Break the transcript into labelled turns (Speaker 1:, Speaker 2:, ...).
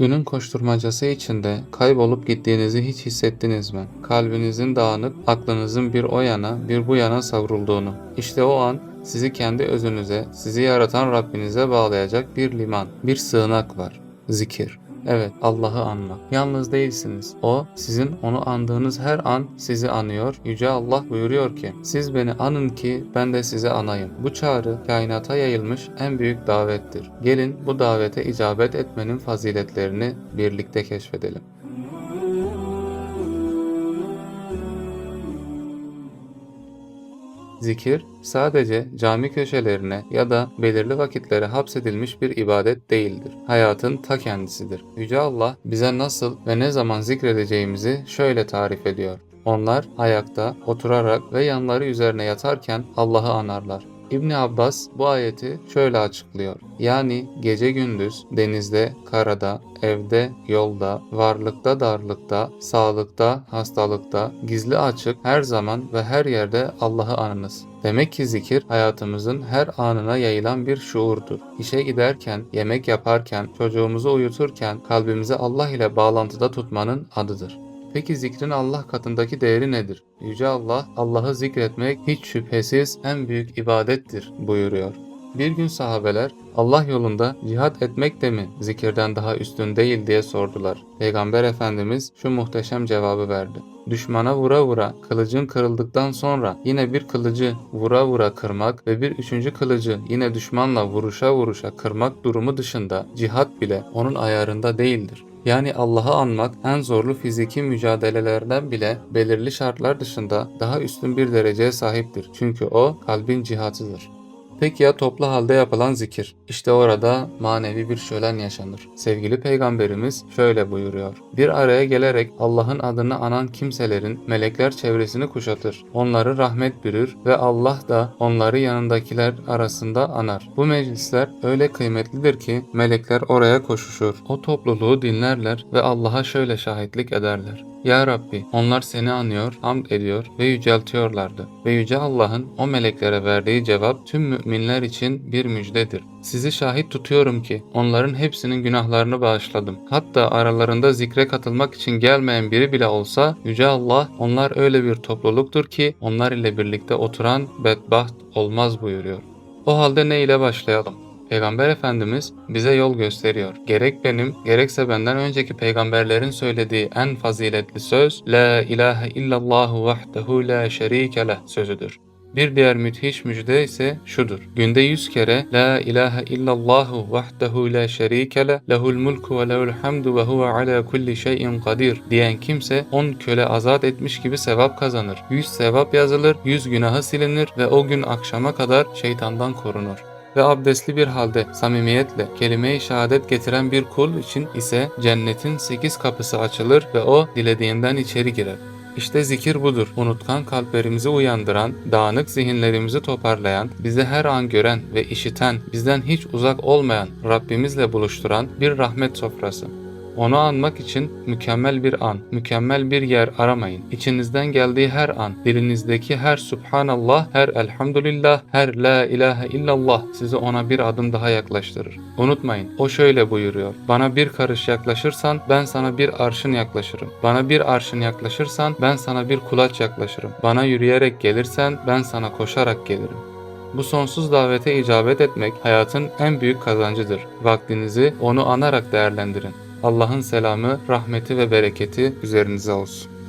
Speaker 1: Günün koşturmacası içinde kaybolup gittiğinizi hiç hissettiniz mi? Kalbinizin dağınık, aklınızın bir o yana, bir bu yana savrulduğunu. İşte o an sizi kendi özünüze, sizi yaratan Rabbinize bağlayacak bir liman, bir sığınak var. Zikir. Evet, Allah'ı anmak. Yalnız değilsiniz. O, sizin onu andığınız her an sizi anıyor. Yüce Allah buyuruyor ki, siz beni anın ki ben de sizi anayım. Bu çağrı kainata yayılmış en büyük davettir. Gelin bu davete icabet etmenin faziletlerini birlikte keşfedelim. Zikir sadece cami köşelerine ya da belirli vakitlere hapsedilmiş bir ibadet değildir. Hayatın ta kendisidir. Yüce Allah bize nasıl ve ne zaman zikredeceğimizi şöyle tarif ediyor. Onlar ayakta, oturarak ve yanları üzerine yatarken Allah'ı anarlar. İbni Abbas bu ayeti şöyle açıklıyor. Yani gece gündüz, denizde, karada, evde, yolda, varlıkta, darlıkta, sağlıkta, hastalıkta, gizli açık her zaman ve her yerde Allah'ı anınız. Demek ki zikir hayatımızın her anına yayılan bir şuurdur. İşe giderken, yemek yaparken, çocuğumuzu uyuturken kalbimizi Allah ile bağlantıda tutmanın adıdır. Peki zikrin Allah katındaki değeri nedir? Yüce Allah, Allah'ı zikretmek hiç şüphesiz en büyük ibadettir buyuruyor. Bir gün sahabeler Allah yolunda cihat etmek de mi zikirden daha üstün değil diye sordular. Peygamber Efendimiz şu muhteşem cevabı verdi. Düşmana vura vura kılıcın kırıldıktan sonra yine bir kılıcı vura vura kırmak ve bir üçüncü kılıcı yine düşmanla vuruşa vuruşa kırmak durumu dışında cihat bile onun ayarında değildir. Yani Allah'ı anmak en zorlu fiziki mücadelelerden bile belirli şartlar dışında daha üstün bir dereceye sahiptir. Çünkü o kalbin cihatıdır. Peki ya toplu halde yapılan zikir? İşte orada manevi bir şölen yaşanır. Sevgili peygamberimiz şöyle buyuruyor. Bir araya gelerek Allah'ın adını anan kimselerin melekler çevresini kuşatır. Onları rahmet bürür ve Allah da onları yanındakiler arasında anar. Bu meclisler öyle kıymetlidir ki melekler oraya koşuşur. O topluluğu dinlerler ve Allah'a şöyle şahitlik ederler. Ya Rabbi onlar seni anıyor, hamd ediyor ve yüceltiyorlardı. Ve Yüce Allah'ın o meleklere verdiği cevap tüm müminler için bir müjdedir. Sizi şahit tutuyorum ki onların hepsinin günahlarını bağışladım. Hatta aralarında zikre katılmak için gelmeyen biri bile olsa Yüce Allah onlar öyle bir topluluktur ki onlar ile birlikte oturan bedbaht olmaz buyuruyor. O halde ne ile başlayalım? Peygamber Efendimiz bize yol gösteriyor. Gerek benim, gerekse benden önceki peygamberlerin söylediği en faziletli söz La ilahe illallahu vahdehu la şerike leh sözüdür. Bir diğer müthiş müjde ise şudur. Günde yüz kere La ilahe illallahu vahdehu la şerike leh lehul mulku ve lehul hamdu ve huve ala kulli şeyin kadir diyen kimse on köle azat etmiş gibi sevap kazanır. Yüz sevap yazılır, yüz günahı silinir ve o gün akşama kadar şeytandan korunur ve abdestli bir halde samimiyetle kelime-i şehadet getiren bir kul için ise cennetin sekiz kapısı açılır ve o dilediğinden içeri girer. İşte zikir budur. Unutkan kalplerimizi uyandıran, dağınık zihinlerimizi toparlayan, bizi her an gören ve işiten, bizden hiç uzak olmayan, Rabbimizle buluşturan bir rahmet sofrası. Onu anmak için mükemmel bir an, mükemmel bir yer aramayın. İçinizden geldiği her an, dilinizdeki her Subhanallah, her Elhamdülillah, her La ilahe illallah sizi ona bir adım daha yaklaştırır. Unutmayın, o şöyle buyuruyor. Bana bir karış yaklaşırsan ben sana bir arşın yaklaşırım. Bana bir arşın yaklaşırsan ben sana bir kulaç yaklaşırım. Bana yürüyerek gelirsen ben sana koşarak gelirim. Bu sonsuz davete icabet etmek hayatın en büyük kazancıdır. Vaktinizi onu anarak değerlendirin. Allah'ın selamı, rahmeti ve bereketi üzerinize olsun.